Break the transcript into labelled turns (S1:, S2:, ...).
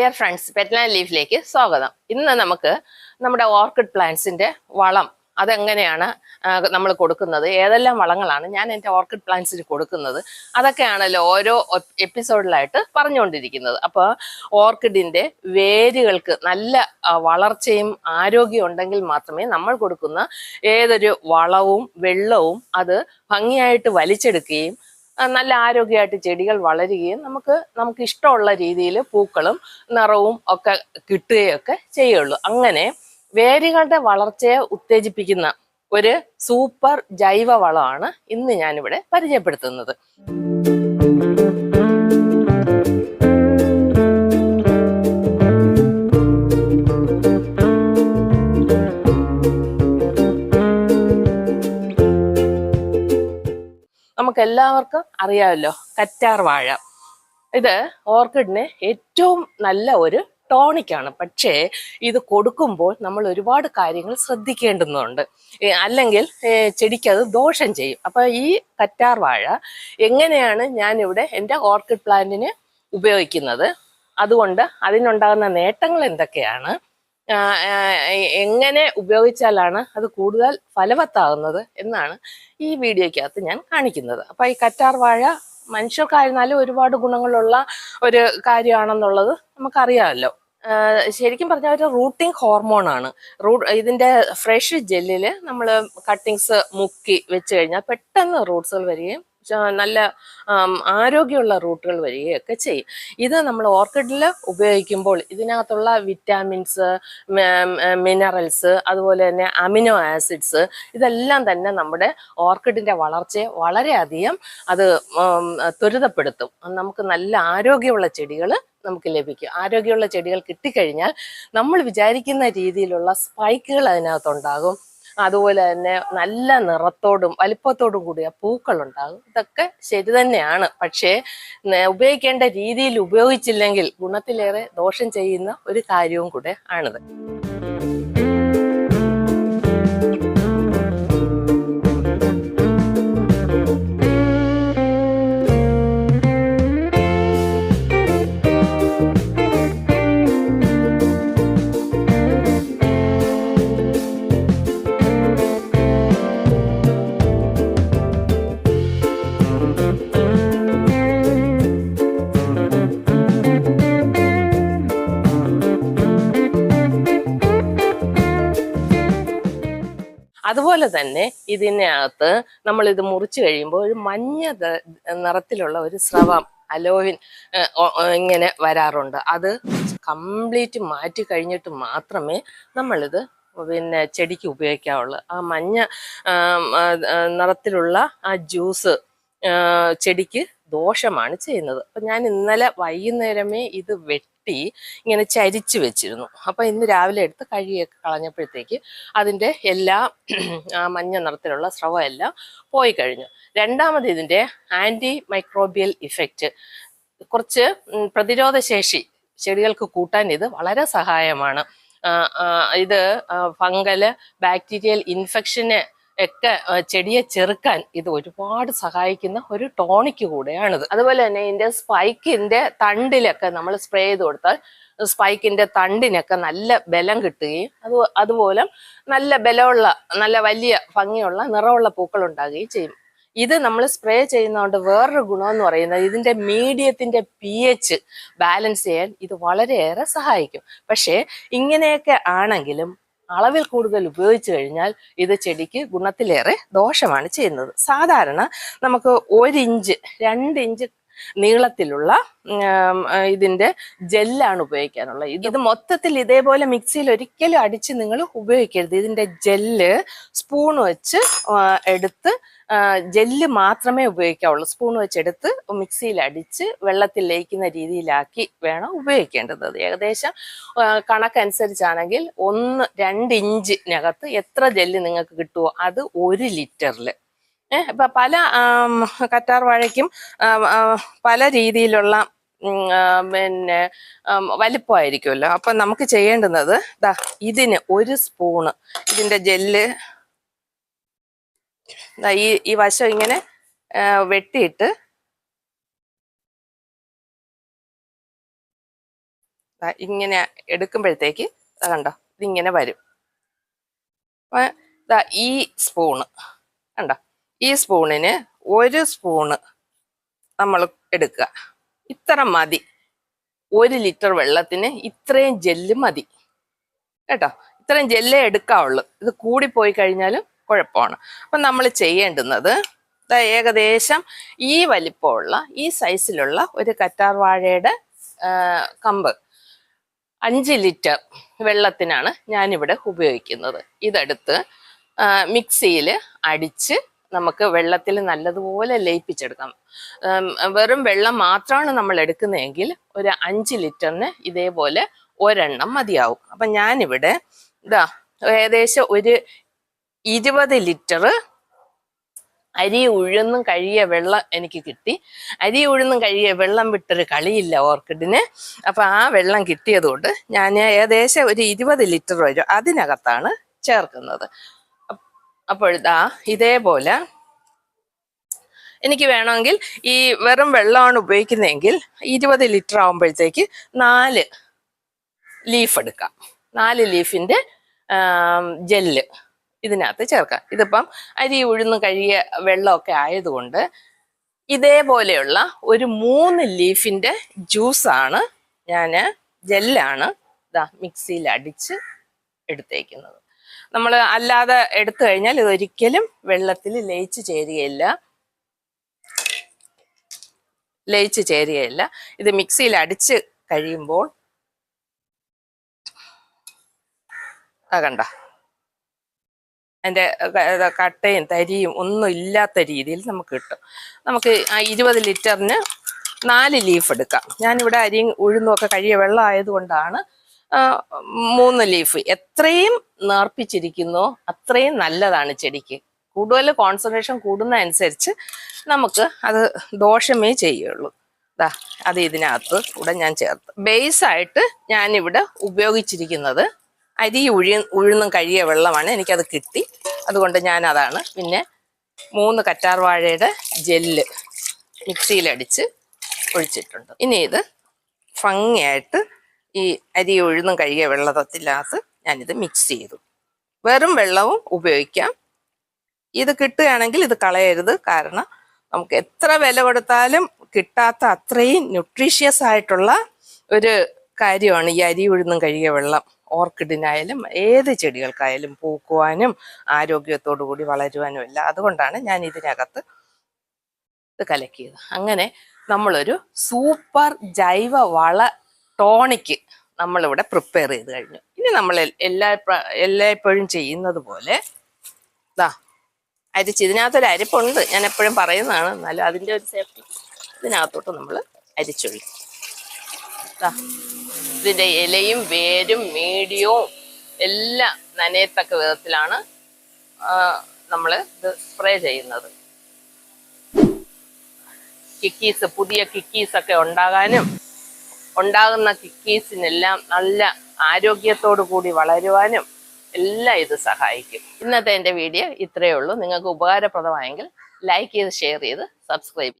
S1: Dear friends പെറ്റ്ലാൻ ലീഫിലേക്ക് സ്വാഗതം. ഇന്ന് നമുക്ക് നമ്മുടെ ഓർക്കിഡ് പ്ലാന്റ്സിന്റെ വളം അതെങ്ങനെയാണ് നമ്മൾ കൊടുക്കുന്നത് ഏതെല്ലാം വളങ്ങളാണ് ഞാൻ എന്റെ ഓർക്കിഡ് പ്ലാന്റ്സിന് കൊടുക്കുന്നത് അതൊക്കെയാണല്ലോ ഓരോ എപ്പിസോഡിലായിട്ട് പറഞ്ഞുകൊണ്ടിരിക്കുന്നത്. അപ്പോൾ ഓർക്കിഡിന്റെ വേരുകൾക്ക് നല്ല വളർച്ചയും ആരോഗ്യം ഉണ്ടെങ്കിൽ മാത്രമേ നമ്മൾ കൊടുക്കുന്ന ഏതൊരു വളവും വെള്ളവും അത് ഭംഗിയായിട്ട് വലിച്ചെടുക്കുകയും നല്ല ആരോഗ്യമായിട്ട് ചെടികൾ വളരുകയും നമുക്ക് നമുക്ക് ഇഷ്ടമുള്ള രീതിയിൽ പൂക്കളും നിറവും ഒക്കെ കിട്ടുകയൊക്കെ ചെയ്യുള്ളൂ. അങ്ങനെ വേരുകളുടെ വളർച്ചയെ ഉത്തേജിപ്പിക്കുന്ന ഒരു സൂപ്പർ ജൈവ വളമാണ് ഇന്ന് ഞാനിവിടെ പരിചയപ്പെടുത്തുന്നത്. നമുക്ക് എല്ലാവർക്കും അറിയാമല്ലോ കറ്റാർ വാഴ. ഇത് ഓർക്കിഡിന് ഏറ്റവും നല്ല ഒരു ടോണിക്കാണ്. പക്ഷേ ഇത് കൊടുക്കുമ്പോൾ നമ്മൾ ഒരുപാട് കാര്യങ്ങൾ ശ്രദ്ധിക്കേണ്ടതുണ്ട് അല്ലെങ്കിൽ ചെടിക്ക് അത് ദോഷം ചെയ്യും. അപ്പൊ ഈ കറ്റാർ വാഴ എങ്ങനെയാണ് ഞാനിവിടെ എന്റെ ഓർക്കിഡ് പ്ലാന്റിന് ഉപയോഗിക്കുന്നത്? അതുകൊണ്ട് അതിനുണ്ടാകുന്ന നേട്ടങ്ങൾ എന്തൊക്കെയാണ്? എങ്ങനെ ഉപയോഗിച്ചാലാണ് അത് കൂടുതൽ ഫലവത്താകുന്നത് എന്നാണ് ഈ വീഡിയോയ്ക്കകത്ത് ഞാൻ കാണിക്കുന്നത്. അപ്പം ഈ കറ്റാർ വാഴ മനുഷ്യർക്കായിരുന്നാലും ഒരുപാട് ഗുണങ്ങളുള്ള ഒരു കാര്യമാണെന്നുള്ളത് നമുക്കറിയാമല്ലോ. ശരിക്കും പറഞ്ഞാൽ ഒരു റൂട്ടിംഗ് ഹോർമോണാണ്. റൂ ഇതിന്റെ ഫ്രഷ് ജെല്ലിൽ നമ്മൾ കട്ടിങ്സ് മുക്കി വെച്ച് കഴിഞ്ഞാൽ പെട്ടെന്ന് റൂട്ട്സുകൾ വരികയും നല്ല ആരോഗ്യമുള്ള റൂട്ടുകൾ വരികയൊക്കെ ചെയ്യും. ഇത് നമ്മൾ ഓർക്കിഡിൽ ഉപയോഗിക്കുമ്പോൾ ഇതിനകത്തുള്ള വിറ്റാമിൻസ് മിനറൽസ് അതുപോലെ തന്നെ അമിനോ ആസിഡ്സ് ഇതെല്ലാം തന്നെ നമ്മുടെ ഓർക്കിഡിന്റെ വളർച്ചയെ വളരെയധികം അത് ത്വരിതപ്പെടുത്തും. നമുക്ക് നല്ല ആരോഗ്യമുള്ള ചെടികൾ നമുക്ക് ലഭിക്കും. ആരോഗ്യമുള്ള ചെടികൾ കിട്ടിക്കഴിഞ്ഞാൽ നമ്മൾ വിചാരിക്കുന്ന രീതിയിലുള്ള സ്പൈക്കുകൾ അതിനകത്തുണ്ടാകും. അതുപോലെ തന്നെ നല്ല നിറത്തോടും വലിപ്പത്തോടും കൂടിയ പൂക്കൾ ഉണ്ടാകും ഇതൊക്കെ ശരി തന്നെയാണ്. പക്ഷേ ഉപയോഗിക്കേണ്ട രീതിയിൽ ഉപയോഗിച്ചില്ലെങ്കിൽ ഗുണത്തിലേറെ ദോഷം ചെയ്യുന്ന ഒരു കാര്യവും കൂടെ ആണിത്. അതുപോലെ തന്നെ ഇതിനകത്ത് നമ്മൾ ഇത് മുറിച്ചു കഴിയുമ്പോൾ ഒരു മഞ്ഞ നിറത്തിലുള്ള ഒരു സ്രവം അലോവിൻ ഇങ്ങനെ വരാറുണ്ട്. അത് കംപ്ലീറ്റ് മാറ്റി കഴിഞ്ഞിട്ട് മാത്രമേ നമ്മളിത് പിന്നെ ചെടിക്ക് ഉപയോഗിക്കാവുള്ളൂ. ആ മഞ്ഞ നിറത്തിലുള്ള ആ ജ്യൂസ് ചെടിക്ക് ദോഷമാണ് ചെയ്യുന്നത്. അപ്പം ഞാൻ ഇന്നലെ വൈകുന്നേരമേ ഇത് വെട്ടി ഇങ്ങനെ ചരിച്ചു വെച്ചിരുന്നു. അപ്പൊ ഇന്ന് രാവിലെ എടുത്ത് കഴുകിയൊക്കെ കളഞ്ഞപ്പോഴത്തേക്ക് അതിന്റെ എല്ലാ മഞ്ഞ നിറത്തിലുള്ള സ്രവം എല്ലാം പോയി കഴിഞ്ഞു. രണ്ടാമത് ഇതിന്റെ ആന്റി മൈക്രോബിയൽ ഇഫക്റ്റ് കുറച്ച് പ്രതിരോധശേഷി പ്രതിരോധ ശേഷി ചെടികൾക്ക് കൂട്ടാൻ ഇത് വളരെ സഹായമാണ്. ഇത് ഫംഗൽ ബാക്ടീരിയൽ ഇൻഫെക്ഷന് ഒക്കെ ചെടിയെ ചെറുക്കാൻ ഇത് ഒരുപാട് സഹായിക്കുന്ന ഒരു ടോണിക് കൂടെയാണിത്. അതുപോലെ തന്നെ ഇതിന്റെ സ്പൈക്കിന്റെ തണ്ടിലൊക്കെ നമ്മൾ സ്പ്രേ ചെയ്ത് കൊടുത്താൽ സ്പൈക്കിന്റെ തണ്ടിനൊക്കെ നല്ല ബലം കിട്ടുകയും അത് അതുപോലെ നല്ല ബലമുള്ള നല്ല വലിയ ഭംഗിയുള്ള നിറമുള്ള പൂക്കൾ ഉണ്ടാകുകയും ചെയ്യും. ഇത് നമ്മൾ സ്പ്രേ ചെയ്യുന്നതുകൊണ്ട് വേറൊരു ഗുണമെന്ന് പറയുന്നത് ഇതിന്റെ മീഡിയത്തിന്റെ പി എച്ച് ബാലൻസ് ചെയ്യാൻ ഇത് വളരെയേറെ സഹായിക്കും. പക്ഷേ ഇങ്ങനെയൊക്കെ ആണെങ്കിലും അളവിൽ കൂടുതൽ ഉപയോഗിച്ചു കഴിഞ്ഞാൽ ഇത് ചെടിക്ക് ഗുണത്തിലേറെ ദോഷമാണ് ചെയ്യുന്നത്. സാധാരണ നമുക്ക് ഒരിഞ്ച് ഇഞ്ച് രണ്ട് ഇഞ്ച് നീളത്തിലുള്ള ഇതിന്റെ ജെല്ലാണ് ഉപയോഗിക്കാനുള്ളത് ഇത് മൊത്തത്തിൽ ഇതേപോലെ മിക്സിയിൽ ഒരിക്കലും അടിച്ച് നിങ്ങൾ ഉപയോഗിക്കരുത്. ഇതിന്റെ ജെല്ല് സ്പൂൺ വെച്ച് എടുത്ത് ജെല്ല് മാത്രമേ ഉപയോഗിക്കാവുള്ളൂ. സ്പൂൺ വെച്ചെടുത്ത് മിക്സിയിൽ അടിച്ച് വെള്ളത്തിൽ ലയിക്കുന്ന രീതിയിലാക്കി വേണം ഉപയോഗിക്കേണ്ടത്. ഏകദേശം കണക്കനുസരിച്ചാണെങ്കിൽ ഒന്ന് രണ്ട് ഇഞ്ചിനകത്ത് എത്ര ജെല്ല് നിങ്ങൾക്ക് കിട്ടുമോ അത് ഒരു ലിറ്ററിൽ ഇപ്പൊ പല കറ്റാർ വാഴയ്ക്കും പല രീതിയിലുള്ള പിന്നെ വലിപ്പമായിരിക്കുമല്ലോ. അപ്പൊ നമുക്ക് ചെയ്യേണ്ടുന്നത് ദാ ഇതിന് ഒരു സ്പൂണ്. ഇതിന്റെ ജെല്ല് ഈ ഈ വശം ഇങ്ങനെ വെട്ടിയിട്ട് ഇങ്ങനെ എടുക്കുമ്പോഴത്തേക്ക് കണ്ടോ ഇതിങ്ങനെ വരും. ഈ സ്പൂണ്. കണ്ടോ? ഈ സ്പൂണിന് ഒരു സ്പൂണ് നമ്മൾ എടുക്കുക. ഇത്ര മതി. ഒരു ലിറ്റർ വെള്ളത്തിന് ഇത്രയും ജെല്ല് മതി. കേട്ടോ? ഇത്രയും ജെല്ലേ എടുക്കാവുള്ളൂ. ഇത് കൂടിപ്പോയി കഴിഞ്ഞാലും കുഴപ്പമാണ്. അപ്പം നമ്മൾ ചെയ്യേണ്ടുന്നത് ഏകദേശം ഈ വലിപ്പമുള്ള ഈ സൈസിലുള്ള ഒരു കറ്റാർ വാഴയുടെ കമ്പ്. അഞ്ച് ലിറ്റർ വെള്ളത്തിനാണ് ഞാനിവിടെ ഉപയോഗിക്കുന്നത്. ഇതെടുത്ത് മിക്സിയിൽ അടിച്ച് നമുക്ക് വെള്ളത്തിൽ നല്ലതുപോലെ ലയിപ്പിച്ചെടുക്കാം. വെറും വെള്ളം മാത്രമാണ് നമ്മൾ എടുക്കുന്നതെങ്കിൽ ഒരു അഞ്ച് ലിറ്ററിന് ഇതേപോലെ ഒരെണ്ണം മതിയാവും. അപ്പം ഞാനിവിടെ ഇതാ ഏകദേശം ഒരു ഇരുപത് ലിറ്റർ അരി ഉഴുന്നും കഴിയ വെള്ളം എനിക്ക് കിട്ടി. അരി ഉഴുന്നും കഴിയ വെള്ളം വിട്ടൊരു കളിയില്ല ഓർക്കിഡിന്. അപ്പൊ ആ വെള്ളം കിട്ടിയത് കൊണ്ട് ഞാൻ ഏകദേശം ഒരു ഇരുപത് ലിറ്റർ വരും അതിനകത്താണ് ചേർക്കുന്നത്. അപ്പോൾ ഇതാ ഇതേപോലെ എനിക്ക് വേണമെങ്കിൽ ഈ വെറും വെള്ളമാണ് ഉപയോഗിക്കുന്നതെങ്കിൽ ഇരുപത് ലിറ്റർ ആകുമ്പോഴത്തേക്ക് നാല് ലീഫ് എടുക്കാം. നാല് ലീഫിന്റെ ജെല്ല് ഇതിനകത്ത് ചേർക്കാം. ഇതിപ്പം അരി ഉഴുന്ന് കഴിയ വെള്ളമൊക്കെ ആയതുകൊണ്ട് ഇതേപോലെയുള്ള ഒരു മൂന്ന് ലീഫിന്റെ ജ്യൂസാണ് ഞാൻ ജെല്ലാണ് ഇതാ മിക്സിയിൽ അടിച്ച് എടുത്തേക്കുന്നത്. നമ്മൾ അല്ലാതെ എടുത്തു കഴിഞ്ഞാൽ ഇതൊരിക്കലും വെള്ളത്തിൽ ലയിച്ച് ചേരുകയില്ല. ലയിച്ച് ചേരുകയില്ല. ഇത് മിക്സിയിൽ അടിച്ച് കഴിയുമ്പോൾ കണ്ട? അതിന്റെ കട്ടയും തരിയും ഒന്നും ഇല്ലാത്ത രീതിയിൽ നമുക്ക് കിട്ടും. നമുക്ക് ആ ഇരുപത് ലിറ്ററിന് നാല് ലീഫ് എടുക്കാം. ഞാനിവിടെ അരിയും ഉഴുന്നും ഒക്കെ കഴിയ വെള്ളം ആയതുകൊണ്ടാണ് ആ, മൂന്ന് ലീഫ്. എത്രയും നേർപ്പിച്ചിരിക്കുന്നു അത്രയും നല്ലതാണ് ചെടിക്ക്. കൂടുതൽ കോൺസെൻട്രേഷൻ കൂടുന്ന അനുസരിച്ച് നമുക്ക് അത് ദോഷമേ ചെയ്യുള്ളൂ. ദാ അത് ഇതിനകത്ത് കൂടെ ഞാൻ ചേർത്ത്. ബേസായിട്ട് ഞാനിവിടെ ഉപയോഗിച്ചിരിക്കുന്നത് അരി ഉഴി ഉഴുന്നും കഴിയ വെള്ളമാണ് എനിക്കത് കിട്ടി. അതുകൊണ്ട് ഞാൻ അതാണ് പിന്നെ മൂന്ന് കറ്റാർ വാഴയുടെ ജെല്ല് മിക്സിയിലടിച്ച് ഒഴിച്ചിട്ടുണ്ട്. ഇനി ഇത് ഭംഗിയായിട്ട് ഈ അരി ഉഴുന്നും കഴുകിയ വെള്ളത്തിനകത്ത് ഞാനിത് മിക്സ് ചെയ്തു. വെറും വെള്ളവും ഉപയോഗിക്കാം. ഇത് കിട്ടുകയാണെങ്കിൽ ഇത് കളയരുത്. കാരണം നമുക്ക് എത്ര വില കൊടുത്താലും കിട്ടാത്ത അത്രയും ന്യൂട്രീഷ്യസ് ആയിട്ടുള്ള ഒരു കാര്യമാണ് ഈ അരി ഉഴുന്നും കഴുകിയ വെള്ളം. ഓർക്കിഡിനായാലും ഏത് ചെടികൾക്കായാലും പൂക്കുവാനും ആരോഗ്യത്തോടു കൂടി വളരുവാനും എല്ലാം. അതുകൊണ്ടാണ് ഞാൻ ഇതിനകത്ത് ഇത് കലക്കിയത്. അങ്ങനെ നമ്മളൊരു സൂപ്പർ ജൈവ വള ടോണിക്ക് നമ്മളിവിടെ പ്രിപ്പയർ ചെയ്ത് കഴിഞ്ഞു. ഇനി നമ്മൾ എല്ലാ എല്ലായ്പ്പോഴും ചെയ്യുന്നത് പോലെ ഇതാ അരിച്ച് ഇതിനകത്തൊരു അരിപ്പുണ്ട്. ഞാൻ എപ്പോഴും പറയുന്നതാണ് എന്നാലും അതിന്റെ ഒരു സേഫ്റ്റി. ഇതിനകത്തോട്ട് നമ്മൾ അരിച്ചൊഴിക്കും. ദാ ഇതിന്റെ ഇലയും വേരും മീഡിയവും എല്ലാം നനയത്തക്ക വിധത്തിലാണ് നമ്മൾ ഇത് സ്പ്രേ ചെയ്യുന്നത്. കിക്കീസ് പുതിയ കിക്കീസൊക്കെ ഉണ്ടാകാനും ഉണ്ടാകുന്ന കിക്കീസിനെല്ലാം നല്ല ആരോഗ്യത്തോടു കൂടി വളരുവാനും എല്ലാം ഇത് സഹായിക്കും. ഇന്നത്തെ എന്റെ വീഡിയോ ഇത്രയേ ഉള്ളൂ. നിങ്ങൾക്ക് ഉപകാരപ്രദമായെങ്കിൽ ലൈക്ക് ചെയ്ത് ഷെയർ ചെയ്ത് സബ്സ്ക്രൈബ്